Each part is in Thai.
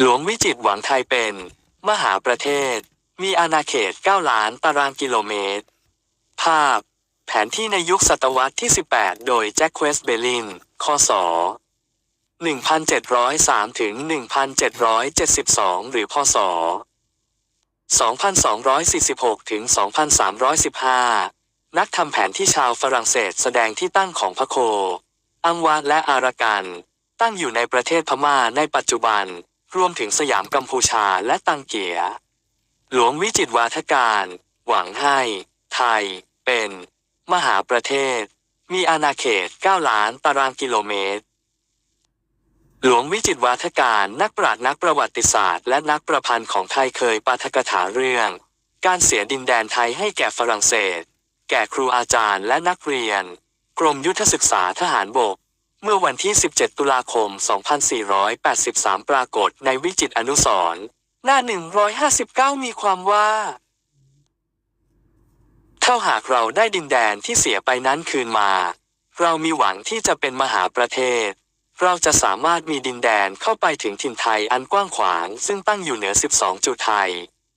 หลวงวิจิตหวังไทยเป็น มหาประเทศ มีอาณาเขต 9 ล้านตารางกิโลเมตร ภาพ แผนที่ในยุคศตวรรษที่ 18 โดยแจ็คเควสเบลินคศ1703ถึง1772 หรือพศ 2246ถึง2315 นักทำแผนที่ชาวฝรั่งเศสแสดงที่ตั้งของพระโค อังวาและอารากัน ตั้งอยู่ในประเทศพม่าในปัจจุบัน รวมถึงสยามกัมพูชาและตังเกีย หลวงวิจิตวาทการ หวังให้ ไทย เป็น มหาประเทศ มีอาณาเขต 9 ล้านตารางกิโลเมตร หลวงวิจิตวาทการนักปราชญ์นักประวัติศาสตร์ และนักประพันธ์ของไทยเคยปาฐกถาเรื่อง การเสียดินแดนไทยให้แก่ฝรั่งเศส แก่ครูอาจารย์และนักเรียน กรมยุทธศึกษาทหารบก เมื่อวันที่ 17 ตุลาคม 2483 ปรากฏในวิจิตอนุสรณ์หน้า 159 มีความว่า ถ้าหากเราได้ดินแดนที่เสียไปนั้นคืนมา เรามีหวังที่จะเป็นมหาประเทศ เราจะสามารถมีดินแดนเข้าไปถึงถิ่นไทยอันกว้างขวาง ซึ่งตั้งอยู่เหนือ 12 จุดไทย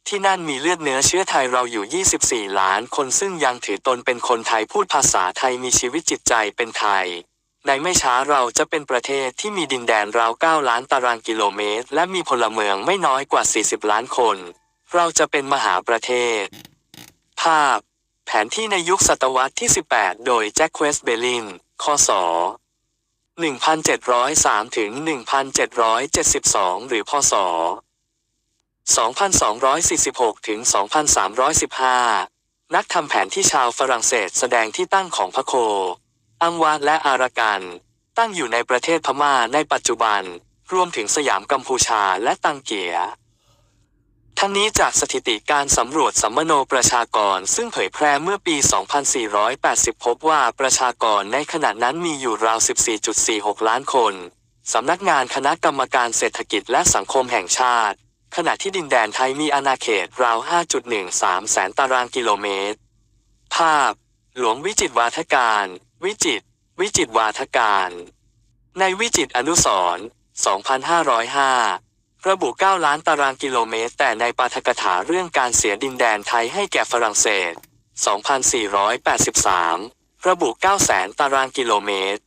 ที่นั่นมีเลือดเนื้อเชื้อไทยเราอยู่ 24 ล้านคนซึ่งยังถือตนเป็นคนไทยพูดภาษาไทยมีชีวิตจิตใจเป็นไทย ในไม่ช้าเราจะเป็นประเทศที่มีดินแดนราว 9 ล้านตารางกิโลเมตร และมีพลเมืองไม่น้อยกว่า 40 ล้านคน เราจะเป็นมหาประเทศ ภาพ แผนที่ในยุคศตวรรษที่ 18 โดยแจ็คเควสเบลินคศ1703ถึง1772 หรือพศ 2246ถึง2315 นักทำแผนที่ชาวฝรั่งเศสแสดงที่ตั้งของพระโค อังวาและอารากันตั้งอยู่ในประเทศพม่าในปัจจุบัน รวมถึงสยามกัมพูชาและตังเกียทั้งนี้จากสถิติการสำรวจสัมมโนประชากรซึ่งเผยแพร่เมื่อปี 2480 พบว่าประชากรในขณะนั้นมีอยู่ราว 14.46 ล้านคน สำนักงานคณะกรรมการเศรษฐกิจและสังคมแห่งชาติ ขณะที่ดินแดนไทยมีอาณาเขตราว 5.13 แสนตารางกิโลเมตร ภาพ หลวงวิจิตรวาทการ วิจิต วิจิตวาทการ ในวิจิตอนุสรณ์2505 ระบุ 9 ล้านตารางกิโลเมตร แต่ในปาฐกถาเรื่องการเสียดินแดนไทยให้แก่ฝรั่งเศส 2483 ระบุ 9 แสนตารางกิโลเมตร